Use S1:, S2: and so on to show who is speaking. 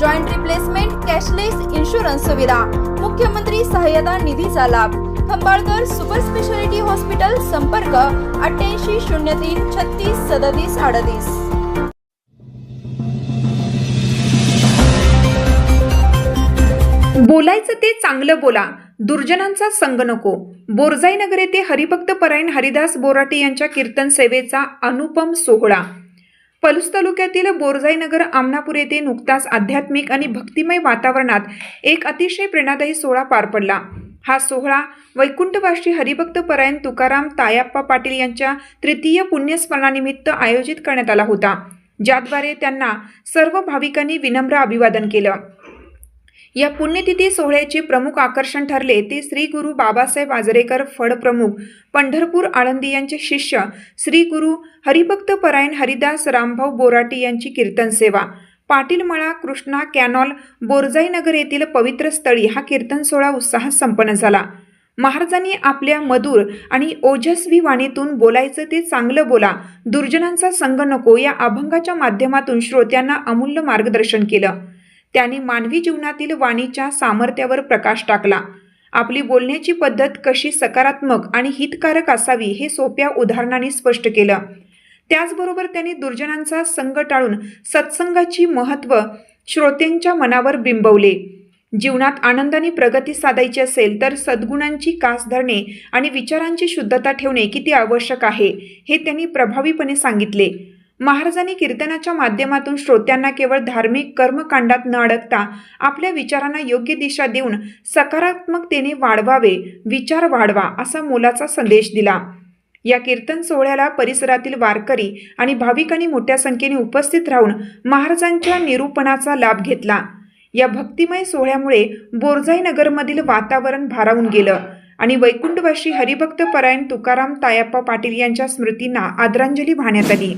S1: joint replacement cashless insurance सुविधा मुख्यमंत्री सहाय्यता निधीचा लाभ. खंबाळकर सुपर स्पेशालिटी हॉस्पिटल संपर्क अठ्ठ्याऐंशी शून्य तीन छत्तीस सदतीस अडतीस.
S2: बोलायचं ते चांगलं बोला दुर्जनांचा संग नको. बोरजाई नगर येथे हरिभक्त परायण हरिदास बोराटे यांच्या कीर्तन सेवेचा अनुपम सोहळा. पलूस तालुक्यातील बोरजाईनगर आमनापूर येथे नुकताच आध्यात्मिक आणि भक्तिमय वातावरणात एक अतिशय प्रेरणादायी सोहळा पार पडला. हा सोहळा वैकुंठवासी हरिभक्त परायण तुकाराम तायाप्पा पाटील यांच्या तृतीय पुण्यस्मरणानिमित्त आयोजित करण्यात आला होता. ज्याद्वारे त्यांना सर्व भाविकांनी विनम्र अभिवादन केलं. या पुण्यतिथी सोहळ्याचे प्रमुख आकर्षण ठरले ते श्री गुरु बाबासाहेब आजरेकर फड प्रमुख पंढरपूर आळंदी यांचे शिष्य श्री गुरु हरिभक्त परायण हरिदास रामभाऊ बोराटे यांची कीर्तन सेवा पाटील मळा कृष्णा कॅनॉल बोरजाईनगर येथील पवित्र स्थळी हा कीर्तन सोहळा उत्साहात संपन्न झाला. महाराजांनी आपल्या मधुर आणि ओजस्वी वाणीतून बोलायचं ते चांगलं बोला. दुर्जनांचा संग नको या अभंगाच्या माध्यमातून श्रोत्यांना अमूल्य मार्गदर्शन केलं. त्याने मानवी जीवनातील वाणीच्या सामर्थ्यावर प्रकाश टाकला. आपली बोलण्याची पद्धत कशी सकारात्मक आणि हितकारक असावी हे सोप्या उदाहरणाने स्पष्ट केलं. त्याचबरोबर त्यांनी दुर्जनांचा संग टाळून सत्संगाची महत्त्व श्रोत्यांच्या मनावर बिंबवले. जीवनात आनंदाने प्रगती साधायची असेल तर सद्गुणांची कास धरणे आणि विचारांची शुद्धता ठेवणे किती आवश्यक आहे हे त्यांनी प्रभावीपणे सांगितले. महाराजांनी कीर्तनाच्या माध्यमातून श्रोत्यांना केवळ धार्मिक कर्मकांडात न अडकता आपल्या विचारांना योग्य दिशा देऊन सकारात्मकतेने वाढवावे विचार वाढवा असा मोलाचा संदेश दिला. या कीर्तन सोहळ्याला परिसरातील वारकरी आणि भाविकांनी मोठ्या संख्येने उपस्थित राहून महाराजांच्या निरूपणाचा लाभ घेतला. या भक्तिमय सोहळ्यामुळे बोरजाई नगरमधील वातावरण भारावून गेलं आणि वैकुंठवासी हरिभक्त परायण तुकाराम तायाप्पा पाटील यांच्या स्मृतींना आदरांजली वाहण्यात आली.